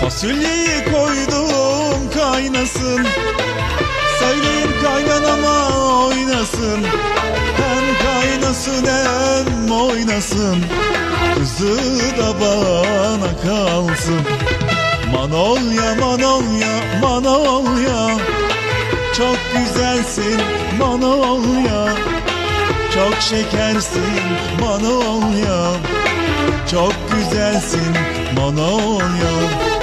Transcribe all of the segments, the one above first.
Fasulyeyi koydum kaynasın. Söyleyin kaynanama oynasın. Hem kaynasın hem oynasın. Kızı da bana kalsın. Manolya manolya manolya. Çok güzelsin manolya. Çok şekersin manolya. Çok güzelsin manolya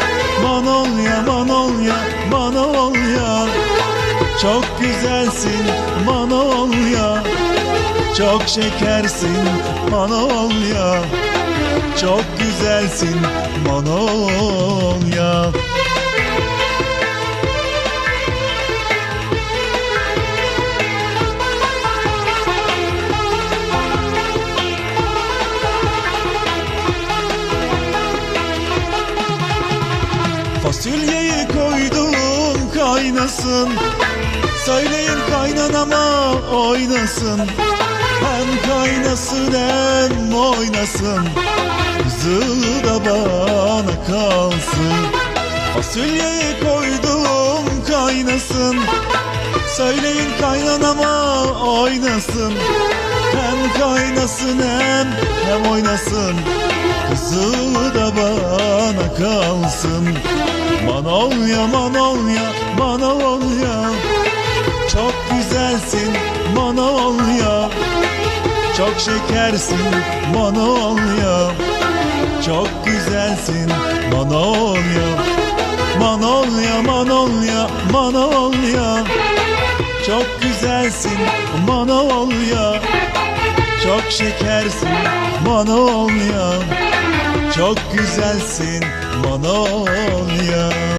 Çok güzelsin manolya. Çok şekersin manolya. Çok güzelsin manolya. Fasulyeyi koydum kaynasın. Söyleyin kaynanama oynasın. Hem kaynasın hem oynasın. Kızı da bana kalsın. Fasulyeyi koydum kaynasın. Söyleyin kaynanama oynasın. Hem kaynasın hem hem oynasın. Kızı da bana kalsın Manolya manolya manolya Çok güzelsin manolya Çok şekersin manolya Çok güzelsin manolya Manolya manolya manolya Çok güzelsin manolya Çok şekersin manolya çok güzelsin Manolya